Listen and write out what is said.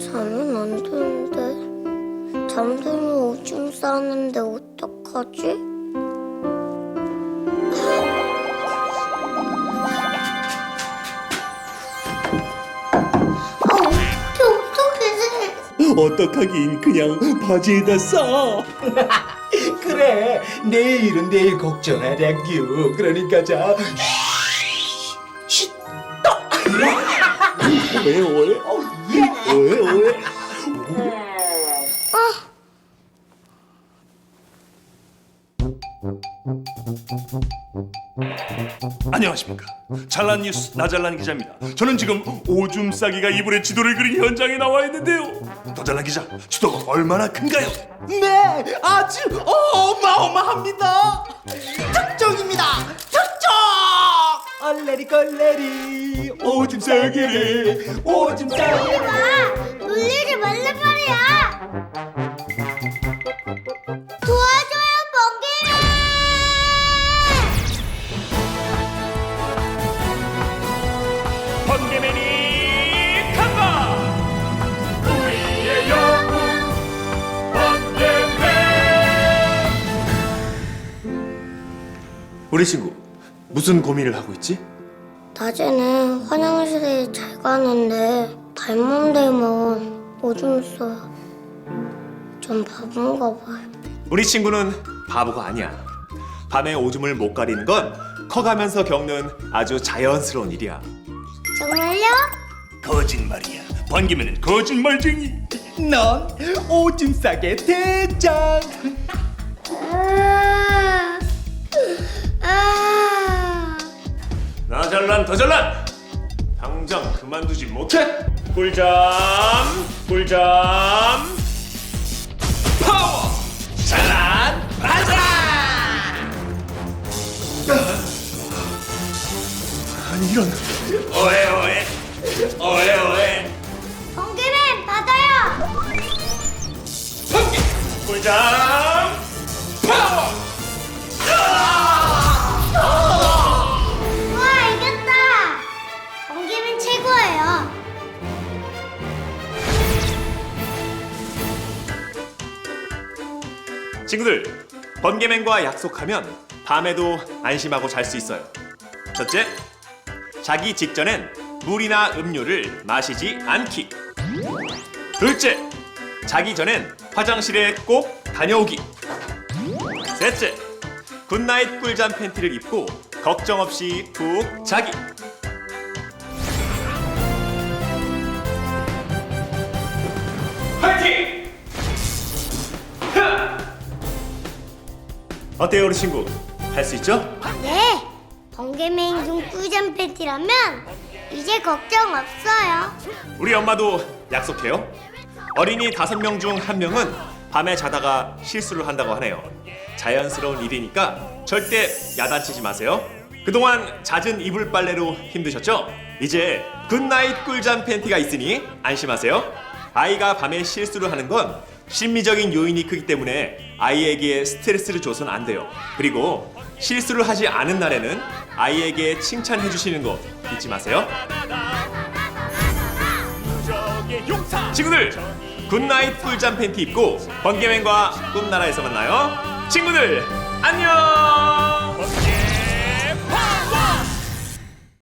자면 안 되는데 잠들면 오줌 싸는데 어떡하지? 아 어떡해 어떡해 어떡하긴 그냥 바지에다 싸. 그래 내일은 내일 걱정하자규 그러니까 자 왜 왜? 왜 왜? 안녕하십니까 잘난 뉴스 나잘난 기자입니다 저는 지금 오줌 싸기가 이불에 지도를 그린 현장에 나와 있는데요 더 잘난 기자 지도가 얼마나 큰가요? 네 아주 어마어마합니다 얼레리 걸레리. 오줌 싸기를 오줌 싸기를. 아 놀리지 말란 말이야. 도와줘요 번개맨 번개맨이 간다. 우리의 영웅 번개맨. 우리 친구 무슨 고민을 하고 있지? 낮에는 화장실에 잘 가는데 발만 대면 오줌 싸요 전 바본가 봐요 우리 친구는 바보가 아니야. 밤에 오줌을 못 가리는 건 커가면서 겪는 아주 자연스러운 일이야. 정말요? 거짓말이야 번개맨은 거짓말쟁이 넌 오줌 싸게 대장 더잘난 당장 그만두지 못해! 꿀잠 꿀잠. 파워! 잘난 반사 아니 이런. 오해 오해. 오해 오해. 번개맨 받아요! 꿀잠 친구들 번개맨과 약속하면 밤에도 안심하고 잘 수 있어요. 첫째, 자기 직전엔 물이나 음료를 마시지 않기. 둘째, 자기 전엔 화장실에 꼭 다녀오기. 셋째, 굿나잇 꿀잠 팬티를 입고 걱정 없이 푹 자기. 어때요, 우리 친구? 할 수 있죠? 네 번개맨 중 꿀잠 팬티라면 이제 걱정 없어요 우리 엄마도 약속해요. 어린이 다섯 명 중 한 명은 밤에 자다가 실수를 한다고 하네요. 자연스러운 일이니까 절대 야단치지 마세요. 그동안 잦은 이불 빨래로 힘드셨죠? 이제 굿나잇 꿀잠 팬티가 있으니 안심하세요. 아이가 밤에 실수를 하는 건 심리적인 요인이 크기 때문에 아이에게 스트레스를 줘선 안 돼요. 그리고 실수를 하지 않은 날에는 아이에게 칭찬해 주시는 거 잊지 마세요. 친구들 굿나잇 꿀잠 팬티 입고 번개맨과 꿈나라에서 만나요 친구들 안녕